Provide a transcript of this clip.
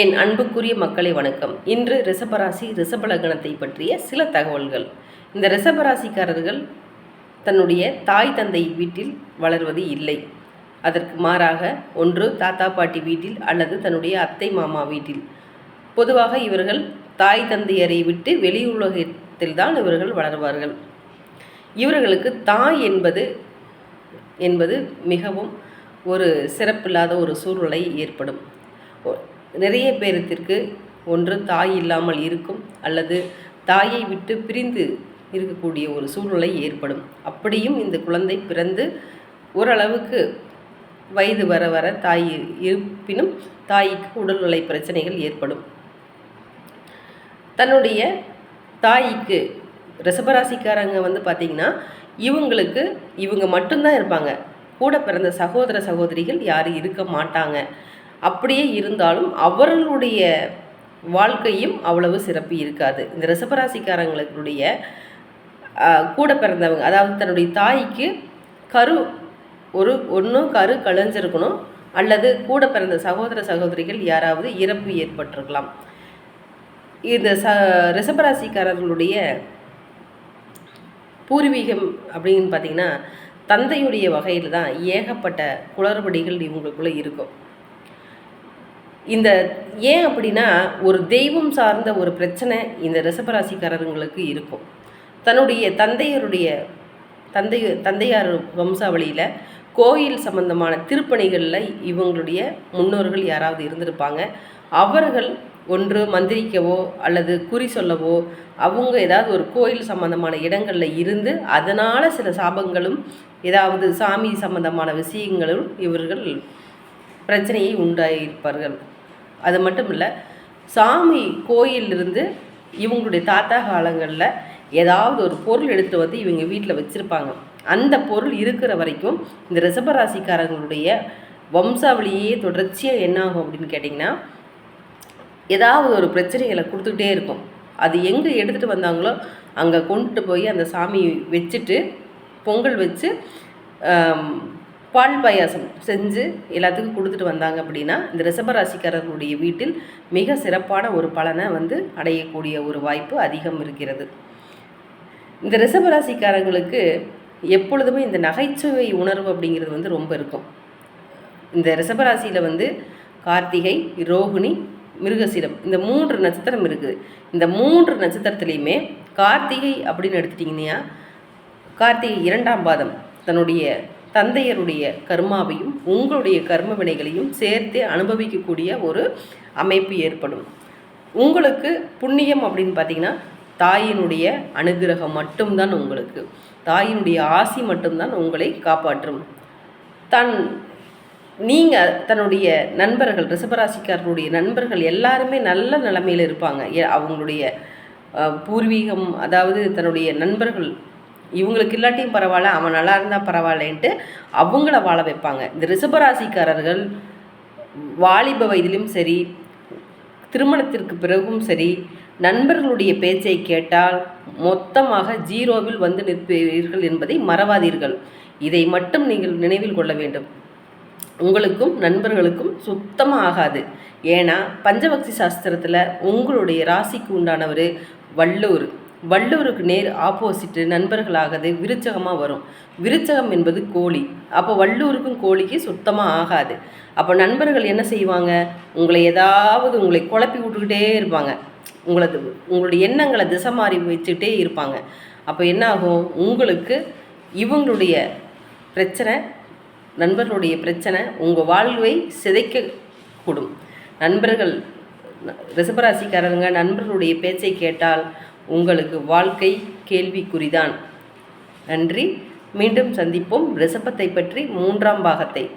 என் அன்புக்குரிய மக்களை வணக்கம். இன்று ரிஷபராசி ரிஷபலகணத்தை பற்றிய சில தகவல்கள். இந்த ரிஷபராசிக்காரர்கள் தன்னுடைய தாய் தந்தை வீட்டில் வளர்வது இல்லை. அதற்கு மாறாக ஒன்று தாத்தா பாட்டி வீட்டில் அல்லது தன்னுடைய அத்தை மாமா வீட்டில். பொதுவாக இவர்கள் தாய் தந்தையரை விட்டு வெளியுலகத்தில் தான் இவர்கள் வளர்வார்கள். இவர்களுக்கு தாய் என்பது என்பது மிகவும் ஒரு சிறப்பில்லாத ஒரு சூழ்நிலை ஏற்படும். நிறைய பேரத்திற்கு ஒன்று தாய் இல்லாமல் இருக்கும் அல்லது தாயை விட்டு பிரிந்து இருக்கக்கூடிய ஒரு சூழ்நிலை ஏற்படும். அப்படியும் இந்த குழந்தை பிறந்து ஓரளவுக்கு வயது வர வர தாய் இருப்பினும் தாய்க்கு உடல்நிலை பிரச்சனைகள் ஏற்படும். தன்னுடைய தாய்க்கு ரிசபராசிக்காரங்க வந்து பார்த்திங்கன்னா இவங்களுக்கு இவங்க மட்டும்தான் இருப்பாங்க. கூட பிறந்த சகோதர சகோதரிகள் யாரும் இருக்க மாட்டாங்க. அப்படியே இருந்தாலும் அவர்களுடைய வாழ்க்கையும் அவ்வளவு சிறப்பு இருக்காது. இந்த ரிஷபராசிக்காரங்களுடைய கூட பிறந்தவங்க அதாவது தன்னுடைய தாய்க்கு கரு ஒரு ஒன்றும் கரு கலைஞ்சிருக்கணும். அல்லது கூட பிறந்த சகோதர சகோதரிகள் யாராவது இறப்பு ஏற்பட்டிருக்கலாம். இந்த ச ரிசபராசிக்காரர்களுடைய பூர்வீகம் அப்படின்னு பார்த்தீங்கன்னா தந்தையுடைய வகையில் தான் ஏகப்பட்ட குளறுபடிகள் இவங்களுக்குள்ளே இருக்கும். இந்த ஏன் அப்படின்னா ஒரு தெய்வம் சார்ந்த ஒரு பிரச்சனை இந்த ரிசபராசிக்காரர்களுக்கு இருக்கும். தன்னுடைய தந்தையருடைய தந்தை தந்தையார் வம்சாவளியில் கோயில் சம்பந்தமான திருப்பணிகளில் இவங்களுடைய முன்னோர்கள் யாராவது இருந்திருப்பாங்க. அவர்கள் ஒன்று மந்திரிக்கவோ அல்லது குறி சொல்லவோ அவங்க ஏதாவது ஒரு கோயில் சம்பந்தமான இடங்களில் இருந்து அதனால் சில சாபங்களும் ஏதாவது சாமி சம்பந்தமான விஷயங்களும் இவர்கள் பிரச்சனையை உண்டாயிருப்பார்கள். அது மட்டும் இல்லை சாமி கோயிலிருந்து இவங்களுடைய தாத்தா காலங்களில் ஏதாவது ஒரு பொருள் எடுத்துகிட்டு வந்து இவங்க வீட்டில் வச்சுருப்பாங்க. அந்த பொருள் இருக்கிற வரைக்கும் இந்த ரிசபராசிக்காரங்களுடைய வம்சாவளியே தொடர்ச்சியாக என்ன ஆகும் அப்படின்னு கேட்டிங்கன்னா ஏதாவது ஒரு பிரச்சனைகளை கொடுத்துக்கிட்டே இருக்கும். அது எங்கே எடுத்துகிட்டு வந்தாங்களோ அங்கே கொண்டுட்டு போய் அந்த சாமி வச்சுட்டு பொங்கல் வச்சு பால் பாயாசம் செஞ்சு எல்லாத்துக்கும் கொடுத்துட்டு வந்தாங்க அப்படின்னா இந்த ரிஷபராசிக்காரர்களுடைய வீட்டில் மிக சிறப்பான ஒரு பலனை வந்து அடையக்கூடிய ஒரு வாய்ப்பு அதிகம் இருக்கிறது. இந்த ரிஷபராசிக்காரங்களுக்கு எப்பொழுதுமே இந்த நகைச்சுவை உணர்வு அப்படிங்கிறது வந்து ரொம்ப இருக்கும். இந்த ரிஷபராசியில் வந்து கார்த்திகை ரோகிணி மிருகசீரம் இந்த மூன்று நட்சத்திரம் இருக்குது. இந்த மூன்று நட்சத்திரத்துலேயுமே கார்த்திகை அப்படின்னு எடுத்துட்டிங்கன்னா கார்த்திகை இரண்டாம் பாதம் தன்னுடைய தந்தையருடைய கர்மாவையும் உங்களுடைய கர்ம வினைகளையும் சேர்த்து அனுபவிக்கக்கூடிய ஒரு அமைப்பு ஏற்படும். உங்களுக்கு புண்ணியம் அப்படின்னு பார்த்தீங்கன்னா தாயினுடைய அனுகிரகம் மட்டும்தான் உங்களுக்கு. தாயினுடைய ஆசி மட்டும்தான் உங்களை காப்பாற்றும். தன் நீங்கள் தன்னுடைய நண்பர்கள் ரிஷபராசிக்காரர்களுடைய நண்பர்கள் எல்லாருமே நல்ல நிலமையில் இருப்பாங்க. அவங்களுடைய பூர்வீகம் அதாவது தன்னுடைய நண்பர்கள் இவங்களுக்கு இல்லாட்டியும் பரவாயில்ல அவன் நல்லா இருந்தால் பரவாயில்லன்ட்டு அவங்கள வாழ வைப்பாங்க. இந்த ரிஷபராசிக்காரர்கள் வாலிப வயதிலும் சரி திருமணத்திற்கு பிறகும் சரி நண்பர்களுடைய பேச்சை கேட்டால் மொத்தமாக ஜீரோவில் வந்து நிற்பீர்கள் என்பதை மறவாதீர்கள். இதை மட்டும் நீங்கள் நினைவில் கொள்ள வேண்டும். உங்களுக்கும் நண்பர்களுக்கும் சுத்தமாக ஆகாது. ஏன்னா பஞ்சபக்தி சாஸ்திரத்தில் உங்களுடைய ராசிக்கு உண்டானவர் வள்ளுவர். வள்ளூருக்கு நேர் ஆப்போசிட்டு நண்பர்களாகது விருச்சகமாக வரும். விருச்சகம் என்பது கோழி. அப்போ வள்ளூருக்கும் கோழிக்கு சுத்தமாக ஆகாது. அப்போ நண்பர்கள் என்ன செய்வாங்க? உங்களை ஏதாவது உங்களை குழப்பி விட்டுக்கிட்டே இருப்பாங்க. உங்களது உங்களுடைய எண்ணங்களை திசை மாறி வச்சுக்கிட்டே இருப்பாங்க. அப்போ என்ன ஆகும் உங்களுக்கு இவங்களுடைய பிரச்சனை நண்பர்களுடைய பிரச்சனை உங்கள் வாழ்வை சிதைக்கக்கூடும். நண்பர்கள் ரிசபராசிக்காரங்க நண்பர்களுடைய பேச்சை கேட்டால் உங்களுக்கு வாழ்க்கை கேள்விக்குறிதான். நன்றி. மீண்டும் சந்திப்போம். ரிஷபத்தை பற்றி மூன்றாம் பாகத்தை.